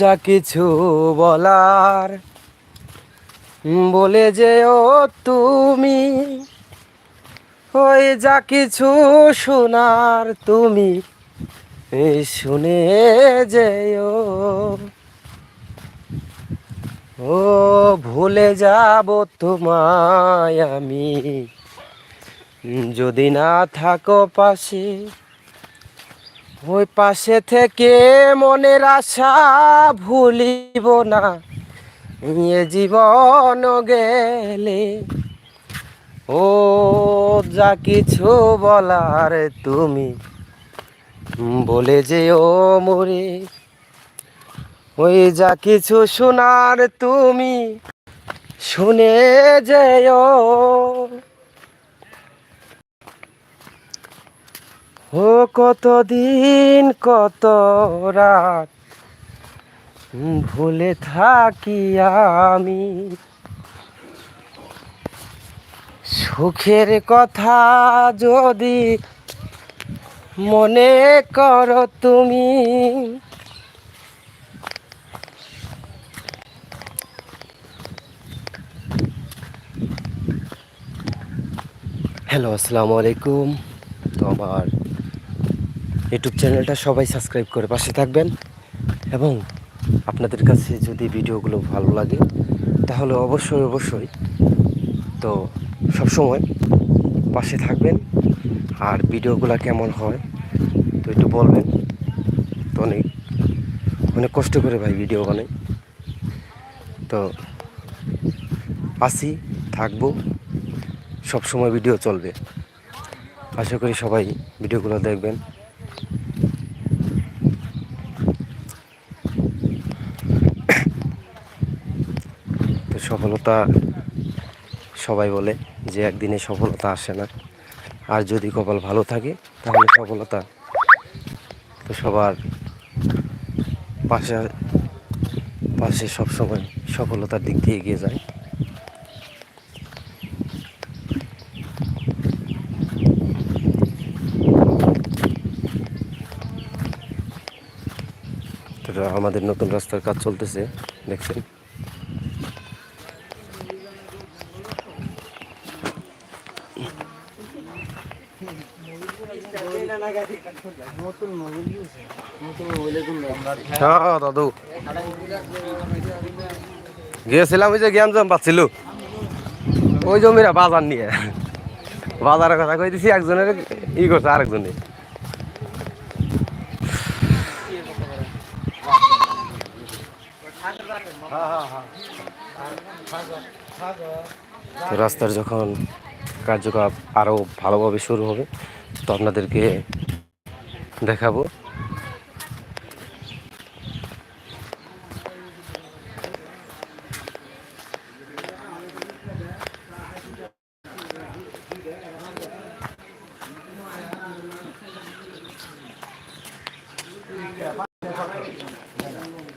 যা কিছু বলার। বলে যে ও তুমি, ওই যা কিছু শোনার তুমি শুনে যেও। ও ভুলে যাব তোমায় আমি, যদি না থাকো পাশে ওই পাশে থেকে মনের আশা ভুলিব না। নিয়ে জীবন গেলে ও যা কিছু বলার তুমি বলে যে ও মরে। ওই যা কিছু শোনার তুমি শুনে যেও। ও কতদিন, কত রাত? ভুলে থাকি আমি। সুখের কথা যদি মনে করো তুমি। হ্যালো, আসসালামু আলাইকুম। তো আমার ইউটিউব চ্যানেলটা সবাই সাবস্ক্রাইব করে পাশে থাকবেন এবং আপনাদের কাছে যদি ভিডিওগুলো ভালো লাগে, তাহলে অবশ্যই অবশ্যই তো সবসময় পাশে থাকবেন। আর ভিডিওগুলো কেমন হয়, তো একটু বলবেন। তো অনেক অনেক কষ্ট করে ভাই ভিডিও বানাই। তো আসি, থাকব, সবসময় ভিডিও চলবে। আশা করি সবাই ভিডিওগুলো দেখবেন। সফলতা সবাই বলে যে একদিনে সফলতা আসে না। আর যদি কপাল ভালো থাকে, তাহলে সফলতা তো সবার পাশে পাশে সবসময় সফলতার দিক দিয়ে এগিয়ে যায়। আমাদের নতুন রাস্তার কাজ চলতেছে, দেখছেন? হ্যাঁ দাদু। গিয়েছিলাম ওই যে জ্ঞান জাম পাচ্ছিল। ওই জমিরা বাজার নিয়ে। বাজারের কথা কই দিছি, একজনের ই করছে, আরেকজনে। রাস্তার যখন কার্যকলাপ আরও ভালোভাবে শুরু হবে। তো আপনাদেরকে দেখাবো।